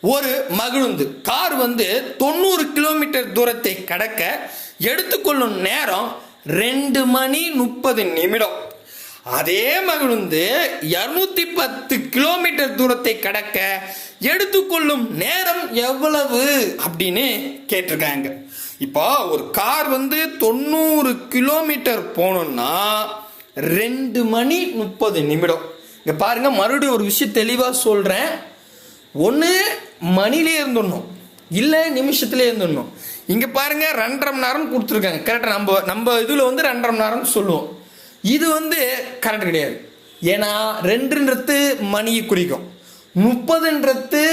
ஒரு மகிழுந்து. கார் வந்து தொண்ணூறு கிலோமீட்டர் தூரத்தை கடக்க எடுத்துக்கொள்ளும் நேரம் ரெண்டு மணி முப்பது நிமிடம். அதே மகிழுந்து இருநூத்தி பத்து கிலோமீட்டர் தூரத்தை கடக்க எடுத்துக்கொள்ளும் நேரம் எவ்வளவு அப்படின்னு கேட்டிருக்காங்க. இப்போ ஒரு கார் வந்து தொண்ணூறு கிலோமீட்டர் போகணும்னா ரெண்டு மணி முப்பது நிமிடம். இங்கே பாருங்கள் மறுபடியும் ஒரு விஷயம் தெளிவாக சொல்கிறேன் ஒன்று மணிலே இருந்துடணும். இல்லை நிமிஷத்துலேயே இருந்துடணும். இங்கே பாருங்க ரெண்டரை மணி நேரம் கொடுத்துருக்காங்க. கரெக்டாக நம்ம நம்ம இதில் வந்து ரெண்டரை மணி நேரம்னு சொல்லுவோம். இது வந்து கரெக்ட் கிடையாது. ஏன்னா ரெண்டுன்றது மணியை குறிக்கும். முப்பதுன்றது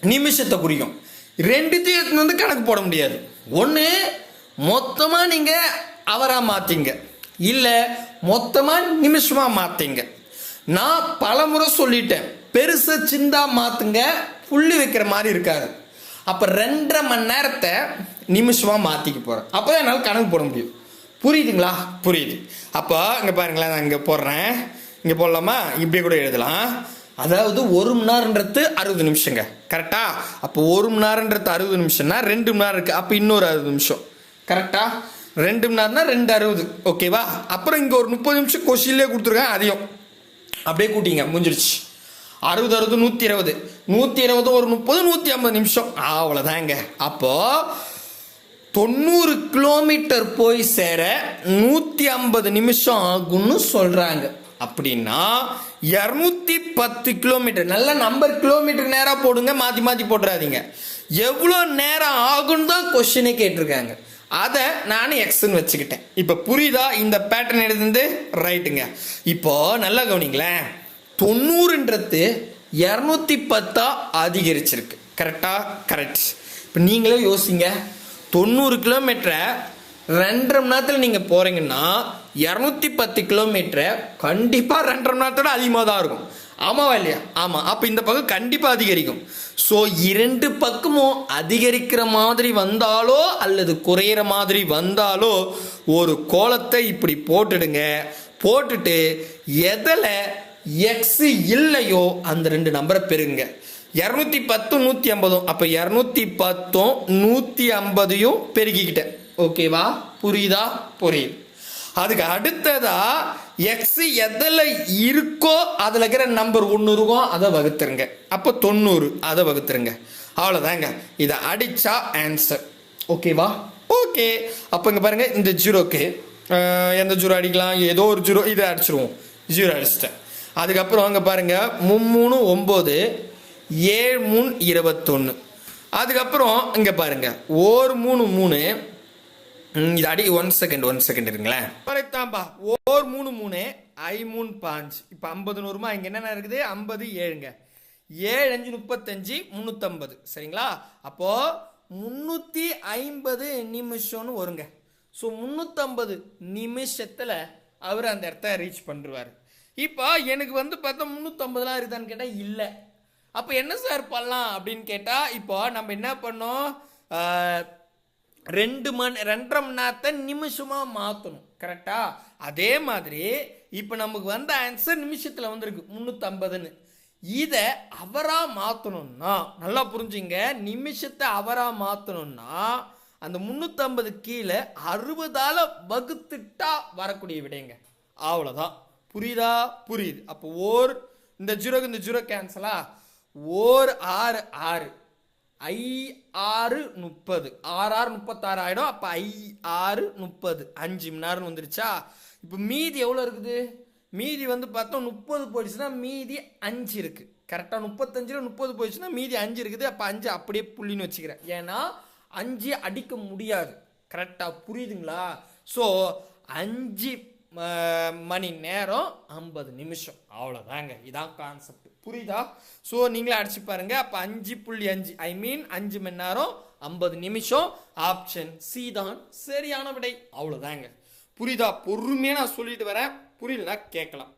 நிமிஷத்தை குறிக்கும். ரெண்டுத்தையும் எடுத்துன்னு வந்து கணக்கு போட முடியாது. ஒன்று மொத்தமாக நீங்கள் அவராக மாற்றிங்க இல்லை மொத்தமாக நிமிஷமாக மாற்றிங்க நான் பலமுறை சொல்லிட்டேன். பெருசு சிந்தா மாற்றுங்க புள்ளி வைக்கிற மாதிரி இருக்காது. அப்போ ரெண்டரை மணி நேரத்தை நிமிஷமாக மாற்றிக்க போகிறேன் அப்போ தான் என்னால் கணக்கு போட முடியும். புரியுதுங்களா? புரியுது. அப்போ இங்கே பாருங்களேன் நான் இங்கே போடுறேன். இங்கே போடலாமா? இப்படியே கூட எழுதலாம். அதாவது ஒரு மணி நேரன்றது அறுபது நிமிஷங்க. கரெக்டா அப்போ ஒரு மணி நேரன்றது அறுபது நிமிஷம்னா ரெண்டு மணி நேரம் இருக்குது அப்போ இன்னொரு அறுபது நிமிஷம். கரெக்டா ரெண்டு மணி நேரம்னா ரெண்டு அறுபது. ஓகேவா அப்புறம் இங்கே ஒரு முப்பது நிமிஷம் கொஷின்லேயே கொடுத்துருக்கேன் அதையும். அப்படியே கூட்டிங்க. முடிஞ்சிருச்சு. அறுபது அறுபது நூற்றி இருபது. நூற்றி இருபது ஒரு முப்பது நூற்றி ஐம்பது நிமிஷம். அவ்வளோதாங்க அப்போது தொண்ணூறு கிலோமீட்டர் போய் சேர நூற்றி ஐம்பது நிமிஷம் ஆகும்னு சொல்கிறாங்க அப்படின்னா இரநூத்தி பத்து கிலோமீட்டர். நல்ல நம்பர் கிலோமீட்டர் நேராக போடுங்க மாற்றி மாற்றி போட்டுறாதீங்க. எவ்வளோ நேரம் ஆகும்னு தான் கொஷினே கேட்டிருக்காங்க. அதை நான் எக்ஸ்ன்னு வச்சுக்கிட்டேன். இப்போ புரியுதா? இந்த பேட்டர்ன் எடுத்து ரைட்டுங்க இப்போ நல்லா கவனிங்களேன். தொண்ணூறுன்றது இரநூத்தி பத்தாக அதிகரிச்சிருக்கு. கரெக்டாக கரெக்ட் இப்போ நீங்களே யோசிங்க. தொண்ணூறு கிலோமீட்டரை ரெண்டரை மணி நேரத்தில் நீங்கள் போகிறீங்கன்னா இரநூத்தி பத்து கிலோமீட்டரை கண்டிப்பாக ரெண்டரை மணி நேரத்தோட அதிகமாக தான் இருக்கும். ஆமாவா இல்லையா? ஆமாம் அப்போ இந்த பக்கம் கண்டிப்பாக அதிகரிக்கும். ஸோ இரண்டு பக்கமும் அதிகரிக்கிற மாதிரி வந்தாலோ அல்லது குறையிற மாதிரி வந்தாலோ ஒரு கோலத்தை இப்படி போட்டுடுங்க. போட்டுட்டு எதில் எக்ஸ் இல்லையோ அந்த ரெண்டு நம்பரை பெருங்க இரநூத்தி பத்தும் நூற்றி ஐம்பதும் அப்போ இரநூத்தி பத்தும் நூற்றி ஐம்பதையும் பெருகிக்கிட்டேன் ஓகேவா புரியுதா? புரியுது. அதுக்கு அடுத்ததா எக்ஸ் எதில் இருக்கோ அதில் இருக்கிற நம்பர் ஒன்று இருக்கும் அதை வகுத்துருங்க. அப்போ தொண்ணூறு அதை வகுத்துருங்க. அவ்வளோதாங்க இதை அடித்தா ஆன்சர் ஓகேவா ஓகே அப்போ இங்கே பாருங்கள் இந்த ஜீரோக்கு எந்த ஜீரோ அடிக்கலாம்? ஏதோ ஒரு ஜீரோ இதை அடிச்சிருவோம். ஜீரோ அடிச்சிட்டேன். அதுக்கப்புறம் அங்கே பாருங்கள் மும்மூணு ஒம்பது ஏழு மூணு இருபத்தொன்று அதுக்கப்புறம் இங்கே பாருங்கள் ஒரு மூணு மூணு. இது அடி ஒன் செகண்ட் ஒன் செகண்ட் இருங்களேன். கரெக்டாம்பா. ஓர் மூணு மூணு ஐ மூணு பாஞ்சு. இப்போ ஐம்பது நூறுமா? இங்கே என்னென்ன இருக்குது? ஐம்பது ஏழுங்க. ஏழு அஞ்சு முப்பத்தஞ்சு முந்நூற்றம்பது சரிங்களா? அப்போது முந்நூற்றி ஐம்பது நிமிஷம்னு வருங்க. ஸோ முந்நூற்றம்பது நிமிஷத்தில் அவர் அந்த இடத்த ரீச் பண்ணுவார் இப்போ எனக்கு வந்து பார்த்தா முந்நூற்றம்பதுலாம் இருக்குதான்னு கேட்டால் இல்லை. அப்போ என்ன சார் பண்ணலாம் அப்படின்னு கேட்டால் இப்போ நம்ம என்ன பண்ணோம்? ரெண்டு மணி ரெண்டரை மணி நேரத்தை நிமிஷமாக மாற்றணும் கரெக்டாக அதே மாதிரி இப்போ நமக்கு வந்த ஆன்சர் நிமிஷத்தில் வந்திருக்கு முந்நூற்றம்பதுன்னு இதை அவராக மாற்றணும்னா நல்லா புரிஞ்சுங்க நிமிஷத்தை அவராக மாற்றணும்னா அந்த முந்நூற்றம்பது கீழே அறுபதால் வகுத்துட்டா வரக்கூடிய விடைங்க. அவ்வளோதான் புரியுதா? புரியுது. அப்போ ஓர் இந்த ஜீரோக்கு இந்த ஜீரோ கேன்சலா ஓர் ஆறு ஆறு. ஐ ஆறு முப்பது. ஆறு ஆறு முப்பத்தாறு ஆயிடும். அப்போ ஐ ஆறு முப்பது. அஞ்சு மணி நேரம் வந்துருச்சா? இப்போ மீதி எவ்வளோ இருக்குது? மீதி வந்து பார்த்தோம் முப்பது போயிடுச்சுன்னா மீதி அஞ்சு இருக்குது கரெக்டாக முப்பத்தஞ்சில் முப்பது போயிடுச்சுன்னா மீதி அஞ்சு இருக்குது. அப்போ அஞ்சு அப்படியே புள்ளின்னு வச்சுக்கிறேன். ஏன்னா அஞ்சு அடிக்க முடியாது. கரெக்டாக புரியுதுங்களா? ஸோ அஞ்சு மணி நேரம் ஐம்பது நிமிஷம். அவ்வளோதாங்க இதான் கான்செப்ட் புரியுதா? ஸோ நீங்களே அடிச்சு பாருங்க. அப்போ அஞ்சு புள்ளி அஞ்சு. ஐ மீன் அஞ்சு மணி நேரம் ஐம்பது நிமிஷம். ஆப்ஷன் சி தான். சரியான விடை. அவ்வளோதாங்க புரியுதா? பொறுமையாக நான் சொல்லிட்டு வரேன். புரியலனா கேட்கலாம்.